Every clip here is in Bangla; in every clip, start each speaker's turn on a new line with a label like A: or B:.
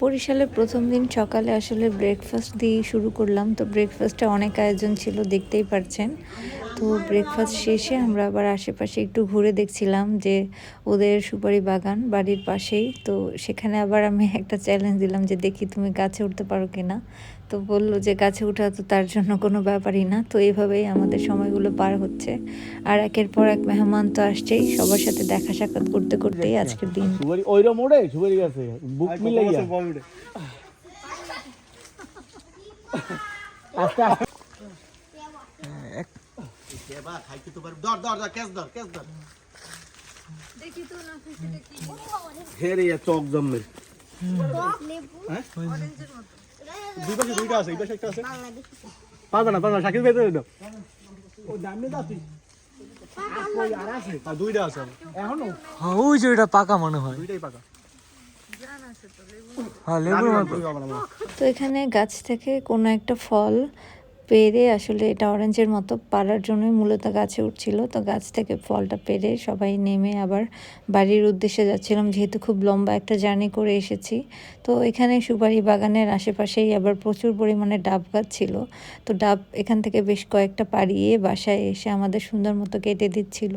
A: বরিশালের প্রথম দিন সকালে আসলে ব্রেকফাস্ট দিয়ে শুরু করলাম। তো ব্রেকফাস্টে অনেক আয়োজন ছিল দেখতেই পারছেন। তো ব্রেকফাস্ট শেষে আমরা আবার আশেপাশে একটু ঘুরে দেখছিলাম যে ওদের সুপারি বাগান বাড়ির পাশেই। তো সেখানে আবার আমি একটা চ্যালেঞ্জ দিলাম যে দেখি তুমি গাছে উঠতে পারো কিনা। তো বলল যে গাছে ওঠা তো তার জন্য কোনো ব্যাপারই না। তো এইভাবেই আমাদের সময়গুলো পার হচ্ছে। আর একের পর এক মেহমান তো আসছেই। সবার সাথে দেখা সাক্ষাৎ করতে করতেই আজকের দিন।
B: ওইরকম ওড়ে সুপারি গাছে। বুক মিলাইয়া। আস্তে আস্তে। হেরে চক জম্মের দুই পাশে দুইটা আছে এই পাশে একটা আছে পারবে না পারবে শাকিল বেঁধে দাও ও দামে দাও তুই আর আছে আর দুইটা আছে এখনও
C: হ্যাঁ ওই যে ওইটা পাকা মনে হয়।
B: দুইটাই পাকা।
A: তো এখানে গাছ থেকে কোনো একটা ফল পেরে আসলে এটা অরেঞ্জের মতো পাড়ার জন্যই মূলত গাছে উঠছিল। তো গাছ থেকে ফলটা পেরে সবাই নেমে আবার বাড়ির উদ্দেশ্যে যাচ্ছিলাম। যেহেতু খুব লম্বা একটা জার্নি করে এসেছি, তো এখানে সুপারি বাগানের আশেপাশেই আবার প্রচুর পরিমাণে ডাব গাছ ছিল। তো ডাব এখান থেকে বেশ কয়েকটা পাড়িয়ে বাসায় এসে আমাদের সুন্দর মতো কেটে দিচ্ছিল।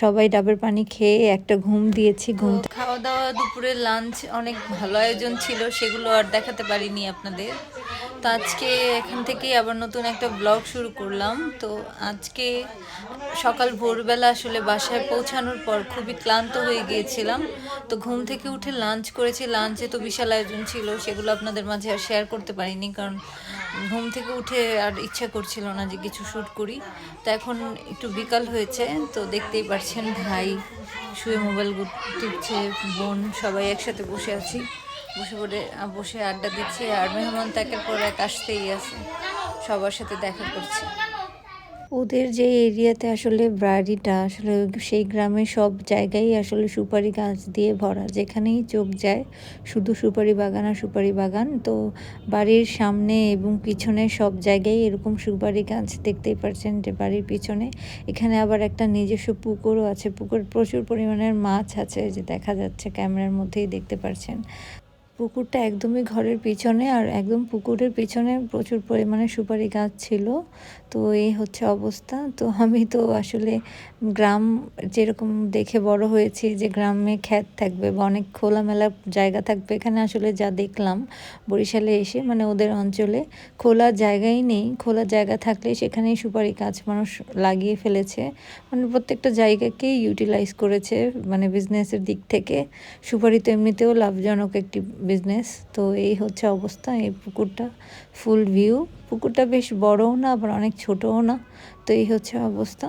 A: সবাই ডাবের পানি খেয়ে একটা ঘুম দিয়েছি। ঘুম খাওয়া দাওয়া দুপুরে লাঞ্চ অনেক ভালো আয়োজন ছিল, সেগুলো আর দেখাতে পারিনি আপনাদের। তো আজকে এখান থেকেই আবার নতুন একটা ব্লগ শুরু করলাম। তো আজকে সকাল ভোরবেলা আসলে বাসায় পৌঁছানোর পর খুবই ক্লান্ত হয়ে গিয়েছিলাম। তো ঘুম থেকে উঠে লাঞ্চ করেছি। লাঞ্চে তো বিশাল আয়োজন ছিল, সেগুলো আপনাদের মাঝে আর শেয়ার করতে পারিনি কারণ ঘুম থেকে উঠে আর ইচ্ছা করছিল না যে কিছু শ্যুট করি। তো এখন একটু বিকাল হয়েছে, তো দেখতেই পারছেন ভাই শুয়ে মোবাইল টিপছে বোন সবাই একসাথে বসে আছি। বসে পড়ে বসে আড্ডা দিচ্ছে আর মেহমান তাকের পর এক আসতেই আছে। সবার সাথে দেখা করছে। ওদের যে এরিয়াতে আসলে বাড়িটা আসলে সেই গ্রামে সব জায়গায় আসলে সুপারি গাছ দিয়ে ভরা। যেখানেই চোখ যায়, শুধু সুপারি বাগান আর সুপারি বাগান। তো বাড়ির সামনে এবং পিছনে সব জায়গায় এরকম সুপারি গাছ দেখতেই পাচ্ছেন যে বাড়ির পিছনে। এখানে আবার একটা নিজস্ব পুকুরও আছে। পুকুর প্রচুর পরিমাণের মাছ আছে, যে দেখা যাচ্ছে ক্যামেরার মধ্যেই দেখতে পাচ্ছেন পুকুরটা একদমই ঘরের পিছনে আর একদম পুকুরের পিছনে প্রচুর পরিমাণে সুপারি গাছ ছিল। তো এই হচ্ছে অবস্থা। তো আমি তো আসলে গ্রাম যেরকম দেখে বড় হয়েছি যে গ্রামে ক্ষেত থাকবে বা অনেক খোলামেলা জায়গা থাকবে, এখানে আসলে যা দেখলাম বরিশালে এসে মানে ওদের অঞ্চলে খোলা জায়গাই নেই। খোলা জায়গা থাকলে সেখানেই সুপারি গাছ মানুষ লাগিয়ে ফেলেছে। মানে প্রত্যেকটা জায়গাকেই ইউটিলাইজ করেছে মানে বিজনেসের দিক থেকে। সুপারি তো এমনিতেও লাভজনক একটি বিজনেস তো এই হচ্ছে অবস্থা এই পুকুরটা ফুল ভিউ পুকুরটা বেশ বড়ও না আবার অনেক ছোটও না তো এই হচ্ছে অবস্থা।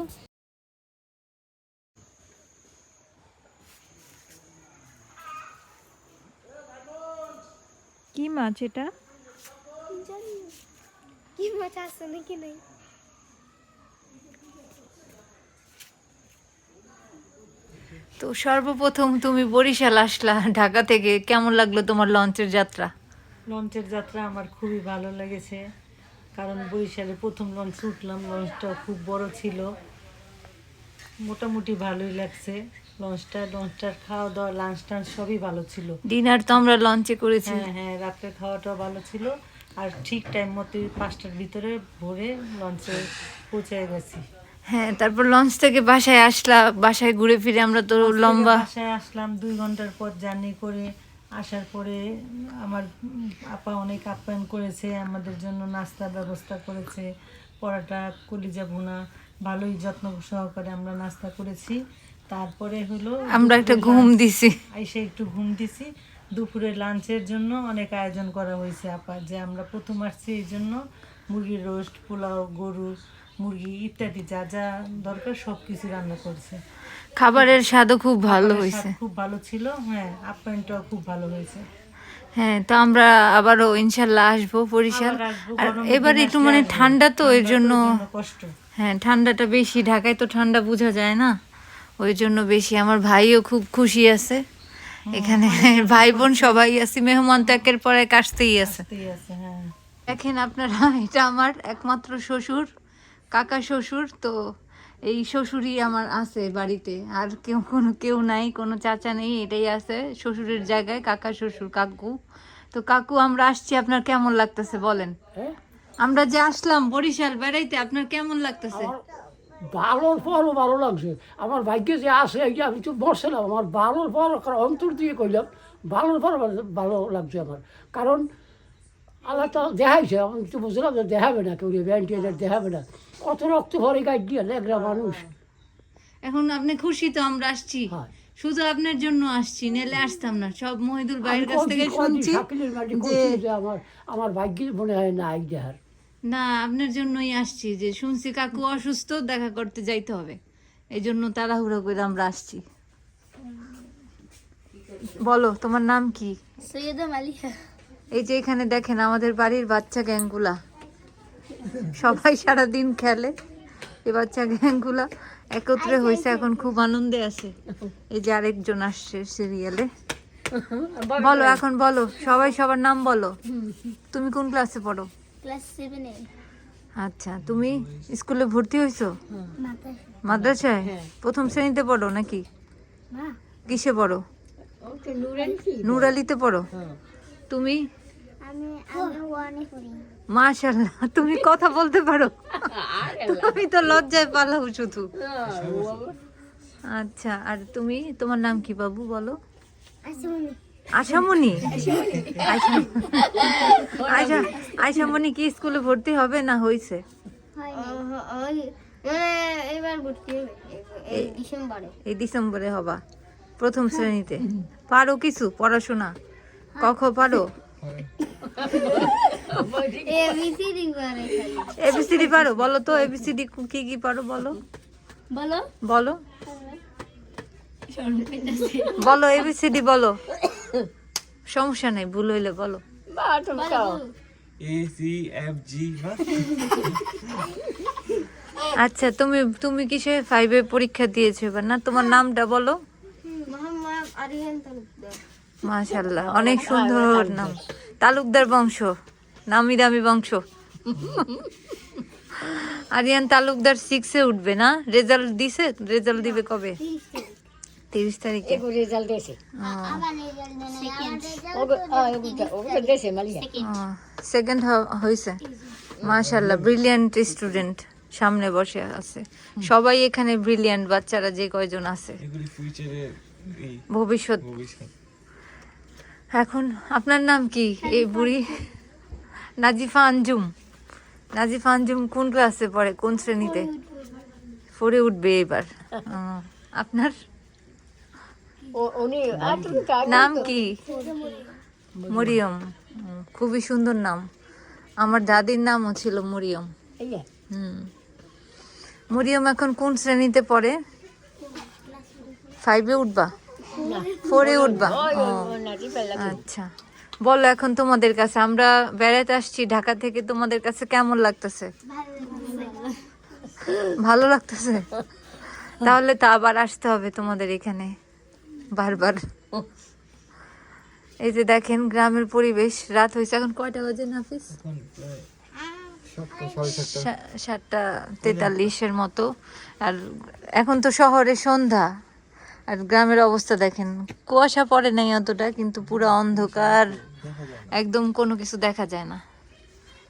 A: কি মাছ এটা?
D: কি মাছ আছে নাকি নাই?
A: তো সর্বপ্রথম তুমি বরিশাল আসলা ঢাকা থেকে। কেমন লাগল তোমার লঞ্চের যাত্রা?
E: লঞ্চের যাত্রা আমার খুবই ভালো লেগেছে কারণ বরিশালে প্রথম লঞ্চ উঠলাম লঞ্চটা খুব বড় ছিল। মোটামুটি ভালোই লাগছে লঞ্চটা লঞ্চটার খাওয়া দাওয়া লাঞ্চ টাঞ্চ সবই ভালো ছিল।
A: ডিনার তো আমরা লঞ্চে করেছি।
E: হ্যাঁ হ্যাঁ রাত্রে খাওয়াটাও ভালো ছিল। আর ঠিক টাইম মতো পাঁচটার ভিতরে ভোরে লঞ্চে পৌঁছে গেছি।
A: হ্যাঁ তারপর লঞ্চ থেকে বাসায় আসলা বাসায় ঘুরে ফিরে আমরা তো লম্বা
E: বাসায় আসলাম দুই ঘণ্টার পর জার্নি করে আসার পরে আমার আপা অনেক আপ্যায়ন করেছে আমাদের জন্য নাস্তার ব্যবস্থা করেছে পরাটা কলিজা ভুনা ভালোই যত্ন সহকারে আমরা নাস্তা করেছি। তারপরে হলো
A: আমরা একটা ঘুম দিছি।
E: এসে একটু ঘুম দিছি। দুপুরে লাঞ্চের জন্য অনেক আয়োজন করা হয়েছে আপা যে আমরা প্রথম আসছি এই জন্য মুরগির রোস্ট পোলাও গরু মুরগি ইত্যাদি যা যা দরকার সব কিছু রান্না করছে।
A: খাবারের স্বাদও খুব ভালো হয়েছে।
E: খুব ভালো ছিল হ্যাঁ আপ্যায়নটাও খুব ভালো হয়েছে।
A: হ্যাঁ তো আমরা আবারও ইনশাল্লাহ আসব বরিশাল। আর এবার একটু মানে ঠান্ডা তো এর জন্য
E: কষ্ট।
A: হ্যাঁ ঠান্ডাটা বেশি ঢাকায় তো ঠান্ডা বোঝা যায় না। ওই জন্য বেশি আমার ভাইও খুব খুশি আছে। এখানে ভাই বোন সবাই আছে মেহমান তো একের পর এক আসতেই আছে।
E: আসতেই আছে হ্যাঁ।
A: দেখেন আপনারা এটা আমার একমাত্র শ্বশুর। কাকা শ্বশুর তো এই শ্বশুরই আমার আছে বাড়িতে। আর কেউ কোনো কেউ নাই কোনো চাচা নেই এটাই আছে শ্বশুরের জায়গায় কাকা শ্বশুর কাকু। তো কাকু আমরা আসছি আপনার কেমন লাগতেছে বলেন?
F: হ্যাঁ?
A: আমরা যে আসলাম বরিশাল বেড়াইতে আপনার কেমন লাগতেছে?
F: ভালোর পরও ভালো লাগছে। আমার ভাগ্যে যে আসে আমি তো বসছিলাম আমার ভালোর পর অন্তর দিয়ে কইলাম ভালোর পর ভালো লাগছে আমার। কারণ আল্লাহ তো দেখাইছে আমি তো বুঝলাম যে দেখাবে না কেউ ব্যান্টিয়ার দেখাবে না। কত রক্ত ভরে গাছ দিয়ে লেগরা মানুষ।
A: এখন আপনি খুশি তো আমরা আসছি। শুধু আপনার জন্য আসছি নেলে আসতাম না। সব মহিদুল ভাইয়ের কাছ থেকে শুনছি যে
F: আমার আমার ভাগ্যে মনে হয় না এই দেহার
A: না আপনার জন্যই আসছি যে শুনছি কাকু অসুস্থ দেখা করতে যাইতে হবে। এই জন্য তাড়াহুড়ো করে আমরা আসছি। বলো তোমার নাম কি?
D: সৈয়দা মালিকা
A: এই যে এখানে দেখেন আমাদের বাড়ির বাচ্চা গ্যাংগুলা। সবাই সারা দিন খেলে। এ বাচ্চা গ্যাংগুলা একত্রে হয়েছে এখন খুব আনন্দে আছে। এই যে আরেকজন আসছে সিরিয়ালে বলো এখন বলো সবাই সবার নাম বলো। তুমি কোন ক্লাসে পড়ো?
D: ক্লাস সেভেনে
A: আচ্ছা তুমি স্কুলে ভর্তি হয়েছো মাদ্রাসায়। প্রথম শ্রেণীতে পড়ো নাকি? কিসে পড়ো? নুরালিতে পড়ো? তুমি?
D: আমি আমি ওয়ানে পড়ি
A: মাশাল্লাহ তুমি কথা বলতে পারো। তুমি তো লজ্জায় পালাও শুধু। আচ্ছা আর তুমি তোমার নাম কি বাবু বলো? আশামণি। আয়শা- আয়শা কি স্কুলে ভর্তি হবে না হয়েছে?
D: মানে এই ডিসেম্বরে।
A: এই ডিসেম্বরে হবা প্রথম শ্রেণীতে। পারো কিছু পড়াশোনা? কখ পারো?
D: এবিসিডি
A: পারো? বলো তো এবিসিডি কি কি পারো বলো?
D: বলো?
A: বলো। বলো এবিসিডি বলো। সমস্যা নেই ভুল হইলে বলো।
C: এ সি এফ জি
A: আচ্ছা তুমি তুমি কিসে ফাইভে পরীক্ষা দিয়েছ এবার? না তোমার নামটা বলো।
D: মোহাম্মদ আরিয়ান তালুকদার।
A: মাশাল্লাহ অনেক সুন্দর নাম। তালুকদার বংশ নামি দামি বংশ। আরিয়ান তালুকদার সিক্সে উঠবে না? রেজাল্ট দিছে? রেজাল্ট দিবে কবে? তিরিশ তারিখে।
D: রেজাল্ট দেনে আমার রেজাল্ট
A: সেকেন্ড হয়েছে। মাশাল্লাহ ব্রিলিয়ান্ট স্টুডেন্ট সামনে বসে আছে। সবাই এখানে ব্রিলিয়ান্ট বাচ্চারা যে কয়জন আছে। ভবিষ্যৎ। এখন আপনার নাম কি? এই বুড়ি? নাজিফা আঞ্জুম। নাজিফা আঞ্জুম কোন ক্লাসে পড়ে? কোন শ্রেণীতে? ফোরে উঠবে। এবার। ও, আপনার? নাম কি? মরিয়ম। খুবই সুন্দর নাম। আমার দাদির নামও ছিল মরিয়ম। হুম। মরিয়ম এখন কোন শ্রেণীতে পড়ে? ফাইভে উঠবা? ফোরে উঠবা। ও, আচ্ছা। বলো এখন তোমাদের কাছে আমরা বেড়াতে আসছি ঢাকা থেকে তোমাদের কাছে কেমন লাগতেছে? ভালো লাগতেছে? তাহলে তো আবার আসতে হবে তোমাদের এখানে বারবার। এই যে দেখেন গ্রামের পরিবেশ রাত হয়েছে এখন কয়টা বাজে নাফিস? সাতটা তেতাল্লিশের মতো। আর এখন তো শহরে সন্ধ্যা। আর গ্রামের অবস্থা দেখেন। কুয়াশা পড়ে নাই অতটা, কিন্তু পুরো অন্ধকার। একদম কোনো কিছু দেখা যায় না।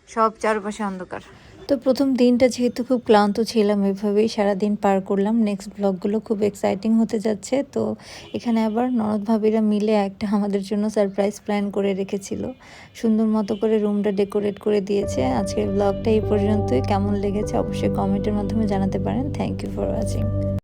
A: সব চারপাশে অন্ধকার। তো প্রথম দিনটা যেহেতু খুব ক্লান্ত ছিলাম এভাবেই সারাদিন পার করলাম। নেক্সট ব্লগগুলো খুব এক্সাইটিং হতে যাচ্ছে। তো এখানে আবার ননদ ভাবিরা মিলে একটা আমাদের জন্য সারপ্রাইজ প্ল্যান করে রেখেছিল। সুন্দর মতো করে রুমটা ডেকোরেট করে দিয়েছে। আজকের ব্লগটা এই পর্যন্তই। কেমন লেগেছে অবশ্যই কমেন্টের মাধ্যমে জানাতে পারেন। Thank you for watching